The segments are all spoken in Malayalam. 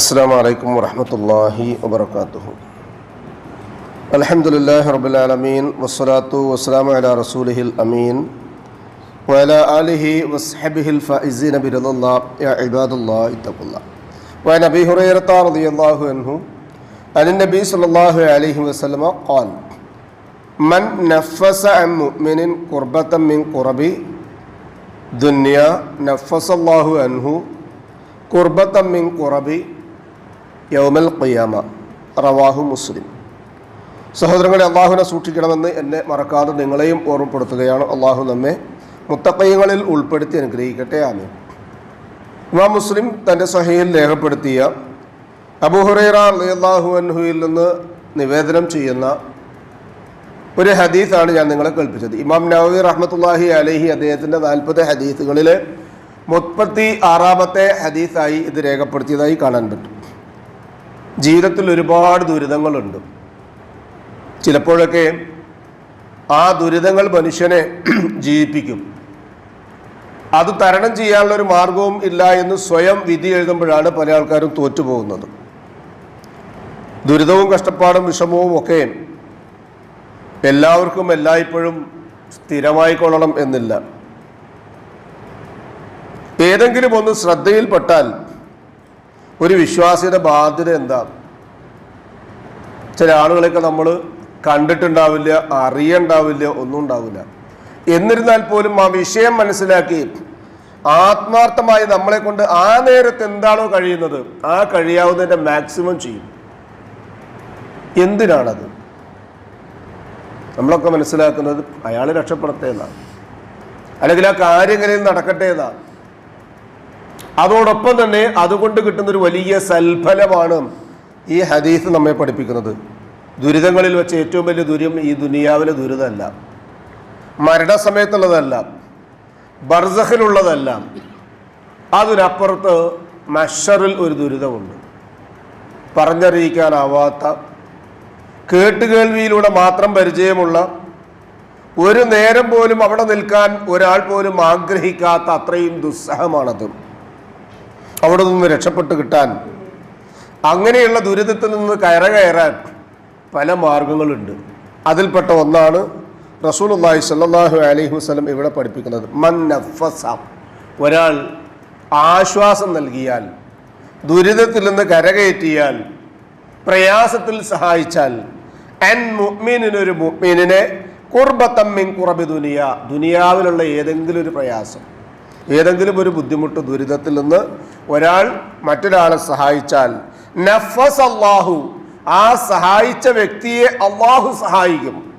السلام عليكم ورحمة الله وبركاته. الحمد لله رب العالمين والصلاة والسلام على رسوله الأمين وعلى آله وصحبه الفائزين برضا الله يا عباد الله اتقوا الله وعن أبي هريرة رضي الله عنه عن النبي صلى الله عليه وسلم قال من نفس عن مؤمن قربة من قرب دنيا نفس الله عنه قربة من قرب യൗമൽ ഖിയാമ റവാഹു മുസ്ലിം. സഹോദരങ്ങളെ അള്ളാഹുവിനെ സൂക്ഷിക്കണമെന്ന് എന്നെ മറക്കാതെ നിങ്ങളെയും ഓർമ്മപ്പെടുത്തുകയാണ് അള്ളാഹു നമ്മെ മുത്തക്കയ്യങ്ങളിൽ ഉൾപ്പെടുത്തി അനുഗ്രഹിക്കട്ടെ ആമേ ഇമാം മുസ്ലിം തന്റെ സഹയിൽ രേഖപ്പെടുത്തിയ അബുഹുറൈറ അള്ളാഹു അൻഹുയിൽ നിന്ന് നിവേദനം ചെയ്യുന്ന ഒരു ഹദീസാണ് ഞാൻ നിങ്ങളെ കേൾപ്പിച്ചത്. ഇമാം നവവി റഹ്മത്തുല്ലാഹി അലഹി അദ്ദേഹത്തിന്റെ നാൽപ്പത് ഹദീസുകളിൽ മുപ്പത്തി ആറാമത്തെ ഹദീസായി ഇത് രേഖപ്പെടുത്തിയതായി കാണാൻ പറ്റും. ജീവിതത്തിൽ ഒരുപാട് ദുരിതങ്ങളുണ്ട്. ചിലപ്പോഴൊക്കെ ആ ദുരിതങ്ങൾ മനുഷ്യനെ ജീവിപ്പിക്കും. അത് തരണം ചെയ്യാനുള്ള ഒരു മാർഗവും ഇല്ല എന്ന് സ്വയം വിധി എഴുതുമ്പോഴാണ് പല ആൾക്കാരും തോറ്റുപോകുന്നത്. ദുരിതവും കഷ്ടപ്പാടും വിഷമവും ഒക്കെ എല്ലാവർക്കും എല്ലായ്പ്പോഴും സ്ഥിരമായിക്കൊള്ളണം എന്നില്ല. ഏതെങ്കിലും ഒന്ന് ശ്രദ്ധയിൽപ്പെട്ടാൽ ഒരു വിശ്വാസിയുടെ ബാധ്യത എന്താണ്? ചില ആളുകളെയൊക്കെ നമ്മൾ കണ്ടിട്ടുണ്ടാവില്ല അറിയണ്ടാവില്ല ഒന്നും ഉണ്ടാവില്ല എന്നിരുന്നാൽ പോലും ആ വിഷയം മനസ്സിലാക്കി ആത്മാർത്ഥമായി നമ്മളെ കൊണ്ട് ആ നേരത്ത് എന്താണോ കഴിയുന്നത് ആ കഴിയാവുന്നതിന്റെ മാക്സിമം ചെയ്യും. എന്തിനാണത്? നമ്മളൊക്കെ മനസ്സിലാക്കുന്നത് അയാൾ രക്ഷപ്പെടട്ടെ എന്നാണ് അല്ലെങ്കിൽ ആ കാര്യങ്ങളിൽ നടക്കട്ടെ എന്നാണ്. അതോടൊപ്പം തന്നെ അതുകൊണ്ട് കിട്ടുന്ന ഒരു വലിയ സൽഫലമാണ് ഈ ഹദീസ് നമ്മെ പഠിപ്പിക്കുന്നത്. ദുരിതങ്ങളിൽ വെച്ച് ഏറ്റവും വലിയ ദുരിതം ഈ ദുനിയാവിലെ ദുരിതമല്ല. മരണസമയത്തുള്ളതല്ല. ബർസഖിലുള്ളതല്ല അതിനപ്പുറത്ത് മഷറിൽ ഒരു ദുരിതമുണ്ട്. പറഞ്ഞറിയിക്കാനാവാത്ത കേട്ടുകേൾവിയിലൂടെ മാത്രം പരിചയമുള്ള ഒരു നേരം പോലും അവിടെ നിൽക്കാൻ ഒരാൾ പോലും ആഗ്രഹിക്കാത്ത അത്രയും ദുസ്സഹമാണത്. അവിടെ നിന്ന് രക്ഷപ്പെട്ട് കിട്ടാൻ. അങ്ങനെയുള്ള ദുരിതത്തിൽ നിന്ന് കയറ കയറാൻ പല മാർഗങ്ങളുണ്ട്. അതിൽപ്പെട്ട ഒന്നാണ് റസൂലുള്ളാഹി സല്ലാഹു അലൈഹി വസ്ലം ഇവിടെ പഠിപ്പിക്കുന്നത്. മൻ നഫസ. ഒരാൾ ആശ്വാസം നൽകിയാൽ ദുരിതത്തിൽ നിന്ന് കരകയറ്റിയാൽ പ്രയാസത്തിൽ സഹായിച്ചാൽ എൻ മുഹ്മീനൊരു മുഅ്മിനെ കുർബത്തമ്മിൻ കുറബി ദുനിയ ദുനിയാവിലുള്ള ഏതെങ്കിലും ഒരു പ്രയാസം. ഏതെങ്കിലും ഒരു ബുദ്ധിമുട്ട് ദുരിതത്തിൽ നിന്ന് ഒരാൾ മറ്റൊരാളെ സഹായിച്ചാൽ നഫസ് അള്ളാഹു ആ സഹായിച്ച വ്യക്തിയെ അള്ളാഹു സഹായിക്കും.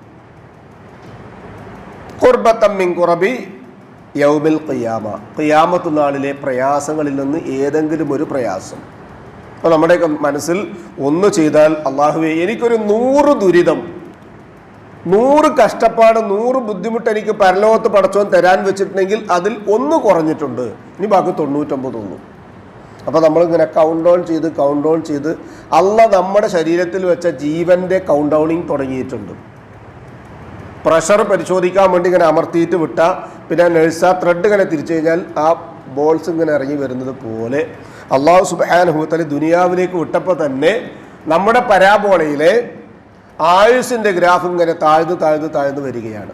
കുർബത്തമ്മിൻ കുറബി യൗമിൽ ഖിയാമ. ഖിയാമത്ത് നാളിലെ പ്രയാസങ്ങളിൽ നിന്ന് ഏതെങ്കിലും ഒരു പ്രയാസം. അപ്പോൾ നമ്മുടെയൊക്കെ മനസ്സിൽ ഒന്ന് ചെയ്താൽ അള്ളാഹുവെ എനിക്കൊരു നൂറ് ദുരിതം നൂറ് കഷ്ടപ്പാട് നൂറ് ബുദ്ധിമുട്ട് എനിക്ക് പരലോകത്ത് പടച്ചോൻ തരാൻ വെച്ചിട്ടുണ്ടെങ്കിൽ അതിൽ ഒന്ന് കുറഞ്ഞിട്ടുണ്ട്. ഇനി ബാക്കി തൊണ്ണൂറ്റൊമ്പത് ഒന്നും. അപ്പോൾ നമ്മളിങ്ങനെ കൗണ്ട് ഡൗൺ ചെയ്ത് കൗണ്ട് ഡൗൺ ചെയ്ത് അല്ല നമ്മുടെ ശരീരത്തിൽ വെച്ച ജീവന്റെ കൗണ്ട് ഡൗണിങ് തുടങ്ങിയിട്ടുണ്ട്. പ്രഷർ പരിശോധിക്കാൻ വേണ്ടി ഇങ്ങനെ അമർത്തിയിട്ട് വിട്ട പിന്നെ നഴ്സ് ആ ത്രെഡ് ഇങ്ങനെ തിരിച്ചു കഴിഞ്ഞാൽ ആ ബോൾസ് ഇങ്ങനെ ഇറങ്ങി വരുന്നത് പോലെ അള്ളാഹു സുബാൻ ഹുത്തലി ദുനിയാവിലേക്ക് വിട്ടപ്പോൾ തന്നെ നമ്മുടെ പരാബോളയിലെ ആയുസിന്റെ ഗ്രാഫ് ഇങ്ങനെ താഴ്ന്നു താഴ്ന്നു താഴ്ന്നു വരികയാണ്.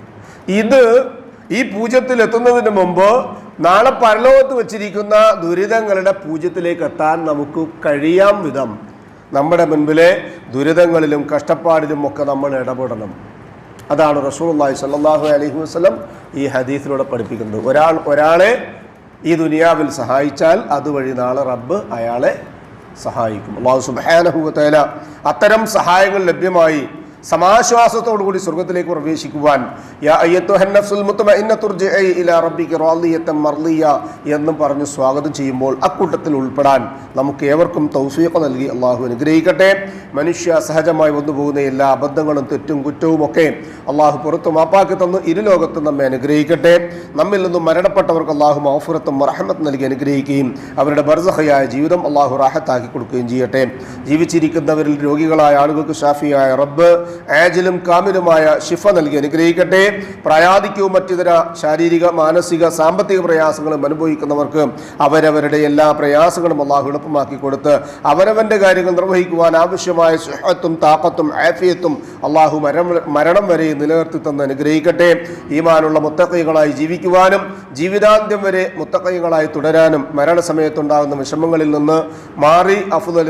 ഇത് ഈ പൂജ്യത്തിൽ എത്തുന്നതിന് മുമ്പ് നാളെ പരലോകത്ത് വച്ചിരിക്കുന്ന ദുരിതങ്ങളുടെ പൂജ്യത്തിലേക്ക് എത്താൻ നമുക്ക് കഴിയാം വിധം. നമ്മുടെ മുൻപിലെ ദുരിതങ്ങളിലും കഷ്ടപ്പാടിലും ഒക്കെ നമ്മൾ ഇടപെടണം. അതാണ് റസൂലുള്ളാഹി സ്വല്ലല്ലാഹു അലഹി വസ്ലം ഈ ഹദീസിലൂടെ പഠിപ്പിക്കുന്നത്. ഒരാൾ ഒരാളെ ഈ ദുനിയാവിൽ സഹായിച്ചാൽ അതുവഴി നാളെ റബ്ബ് അയാളെ സഹായിക്കും. അള്ളാഹു സുബ്ഹാനഹു വതആല അത്തരം സഹായങ്ങൾ ലഭ്യമായി സമാശ്വാസത്തോടു കൂടി സ്വർഗത്തിലേക്ക് പ്രവേശിക്കുവാൻ. എന്നും പറഞ്ഞ് സ്വാഗതം ചെയ്യുമ്പോൾ അക്കൂട്ടത്തിൽ ഉൾപ്പെടാൻ നമുക്ക് ഏവർക്കും തൗഫീഖ് നൽകി അള്ളാഹു അനുഗ്രഹിക്കട്ടെ. മനുഷ്യ സഹജമായി വന്നുപോകുന്ന എല്ലാ അബദ്ധങ്ങളും തെറ്റും കുറ്റവും ഒക്കെ അള്ളാഹു പുറത്തു മാപ്പാക്കി തന്ന്. ഇരുലോകത്തും നമ്മെ അനുഗ്രഹിക്കട്ടെ. നമ്മിൽ നിന്നും മരണപ്പെട്ടവർക്ക് അള്ളാഹു മൗഫുറത്തും റഹമത്ത് നൽകി അനുഗ്രഹിക്കുകയും അവരുടെ ബർസഹയായ ജീവിതം അള്ളാഹു റാഹത്താക്കി കൊടുക്കുകയും ചെയ്യട്ടെ. ജീവിച്ചിരിക്കുന്നവരിൽ രോഗികളായ ആളുകൾക്ക് ഷാഫിയായ റബ്ബ് ആജിലും കാമിലുമായ ശിഫ നൽകി അനുഗ്രഹിക്കട്ടെ. പ്രായാധിക്യവും മറ്റിതര ശാരീരിക മാനസിക സാമ്പത്തിക പ്രയാസങ്ങളും അനുഭവിക്കുന്നവർക്ക് അവരവരുടെ എല്ലാ പ്രയാസങ്ങളും അള്ളാഹു എളുപ്പമാക്കി കൊടുത്ത് അവരവന്റെ കാര്യങ്ങൾ നിർവഹിക്കുവാൻ ആവശ്യമായ സുഹത്തും താപത്തും ആഫിയത്തും അള്ളാഹു മരണം മരണം വരെ നിലനിർത്തി തന്ന് അനുഗ്രഹിക്കട്ടെ. ഈമാനുള്ള മുത്തക്കൈകളായി ജീവിക്കുവാനും ജീവിതാന്ത്യം വരെ മുത്തക്കൈകളായി തുടരാനും മരണസമയത്തുണ്ടാകുന്ന വിഷമങ്ങളിൽ നിന്ന് മാറി. അഫുദൽ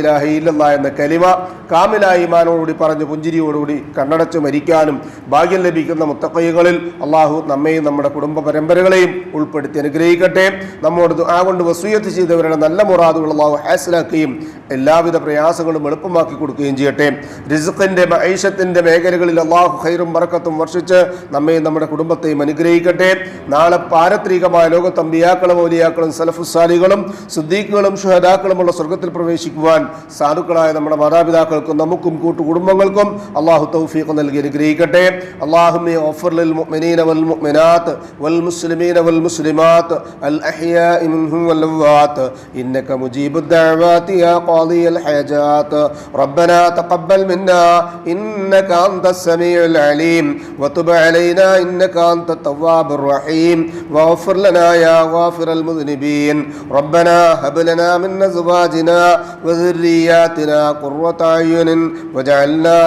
ഇലാഹി ഇല്ലല്ല എന്ന കലിമ കാമിലായി ഈമാനോടുകൂടി പറഞ്ഞ് പുഞ്ചിരിയോടുകൂടി കണ്ണടച്ച് മരിക്കാനും ഭാഗ്യം ലഭിക്കുന്ന മുത്തക്കൈകളിൽ അള്ളാഹു നമ്മെയും നമ്മുടെ കുടുംബ പരമ്പരകളെയും ഉൾപ്പെടുത്തി അനുഗ്രഹിക്കട്ടെ. നമ്മോട് ആ കൊണ്ട് വസൂയത്ത് ചെയ്തവരുടെ നല്ല മുറാദുകൾ അള്ളാഹു ഹാസിലാക്കുകയും എല്ലാവിധ പ്രയാസങ്ങളും എളുപ്പമാക്കി കൊടുക്കുകയും ചെയ്യട്ടെ. റിസുഖിന്റെ ഐഷത്തിന്റെ മേഖലകളിൽ അള്ളാഹു ഹൈറും ബറക്കത്തും വർഷിച്ച് നമ്മെയും നമ്മുടെ കുടുംബത്തെയും അനുഗ്രഹിക്കട്ടെ. നാളെ പാരത്രികമായ ലോകത്ത് അമ്പിയാക്കളും ഓലിയാക്കളും സലഫുസാലികളും സുദ്ദീഖുകളും ഷുഹദാക്കളുമുള്ള സ്വർഗത്തിൽ പ്രവേശിക്കുവാൻ സാധുക്കളായ നമ്മുടെ മാതാപിതാക്കൾക്കും നമുക്കും കൂട്ടുകുടുംബങ്ങൾക്കും അള്ളാഹു തൗഫീഖ് നൽകി അനുഗ്രഹിക്കട്ടെ അള്ളാഹുമ്മി ഓഫർ ലിൽ മുഅ്മിനീന വൽ മുഅ്മിനാത്ത് വൽ മുസ്ലിമീന വൽ മുസ്ലിമാത്ത് അൽ അഹ്യാഇ മിൻഹും വൽ അംവാത്ത് ഇന്നക മുജീബു الدعوات يا قاضي الحاجات ربنا تقبل منا إنك أنت السميع العليم وتب علينا إنك أنت التواب الرحيم واغفر لنا يا غافر المذنبين ربنا هب لنا من أزواجنا وذرياتنا قرة أعين واجعلنا